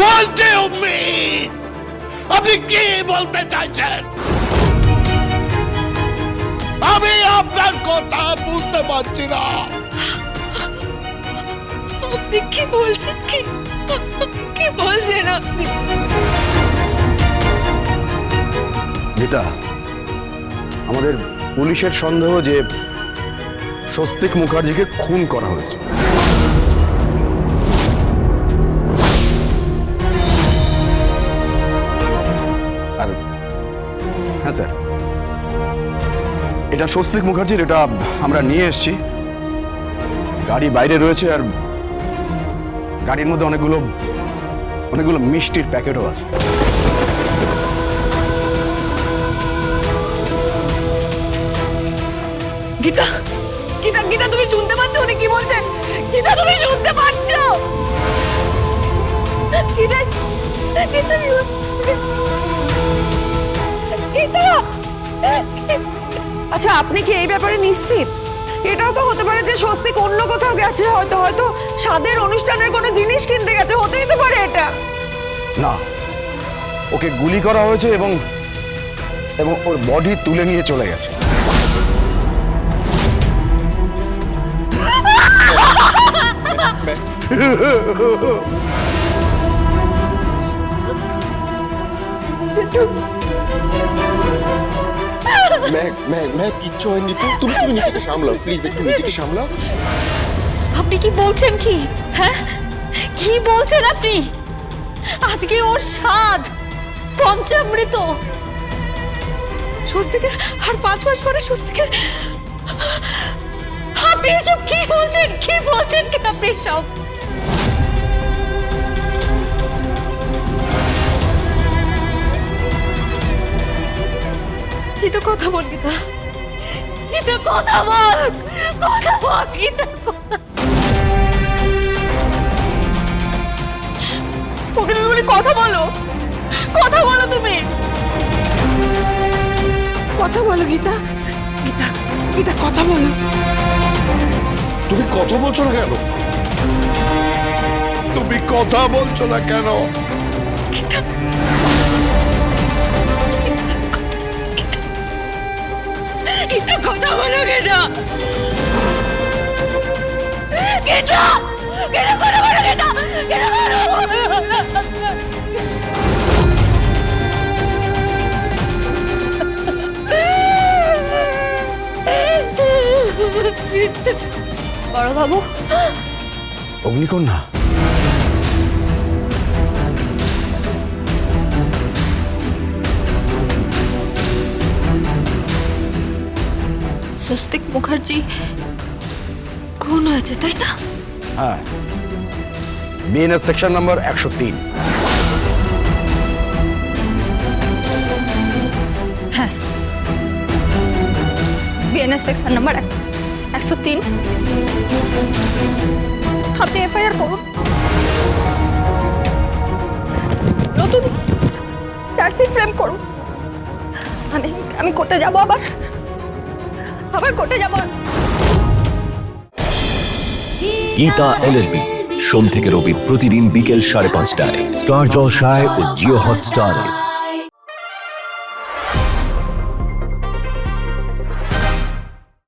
What do you mean? আপনি কি বলতে চাইছেন? আমি আপনার কথা বুঝতে পারছি না। আপনি কি বলছেন? কি? কি বলছেন আপনি? যেটা আমাদের পুলিশের সন্দেহ যে স্বস্তিক মুখার্জিকে খুন করা হয়েছে। এটা স্বস্তিক মুখার্জির, এটা আমরা নিয়ে এসেছি। গাড়ি বাইরে রয়েছে আর গাড়ির মধ্যে অনেকগুলো অনেকগুলো মিষ্টির প্যাকেটও আছে। গীতা গীতা গীতা, তুমি শুনতে পাচ্ছ উনি কি বলছেন? গীতা, তুমি শুনতে পাচ্ছ? আচ্ছা আপনি কি এই ব্যাপারে নিশ্চিত? এটাও তো হতে পারে যে স্বস্তিক অন্য কোথাও গেছে হয়তো হয়তো স্বাদের অনুষ্ঠানের কোনো জিনিস কিনতে গেছে হতেই তো পারে এটা। না ওকে গুলি করা হয়েছে এবং এবং ওর বডি তুলে নিয়ে চলে গেছে। ম্যাক ম্যাক ম্যাক, কিচ্ছু হয়নি তুমি তুমি তুমি নিজেকে সামলাও প্লিজ একটু নিজেকে সামলাও। আপনি কি বলছেন কি? হ্যাঁ? কি বলছেন আপনি? আজকে ওর স্বাদ, পঞ্চামৃত। স্বস্তিকের, আর পাঁচ মাস পরে স্বস্তিকের আপনি এসব কি বলছেন? কি বলছেন কি আপনি সব গীতা কথা বল গীতা। গীতা কথা বল কথা বল গীতা কথা। ওকে তুমি কথা বলো। কথা বলো তুমি। কথা বলো গীতা গীতা গীতা কথা বলো। তুমি কথা বলছো না কেন? তুমি কথা বলছো না কেন? গীতা। গীতা গীতা কথা বলো গীতা গীতা বড় বাবু। অগ্নিকন্যা। স্বস্তিক মুখার্জি খুন হয়েছে তাই না? হ্যাঁ। বিএনএস সেকশন নাম্বার একশো তিন। বিএনএস সেকশন নাম্বার একশো তিন। আপনি এফআইআর করুন। নতুন চার্জশিট ফ্রেম করুন। আমি আমি কোর্টে যাব আবার। আবার কোর্টে যাব। গীতা এলএলবি সোম থেকে রবি প্রতিদিন বিকেল সাড়ে পাঁচটায়। স্টার জলসায় ও জিও হটস্টারে।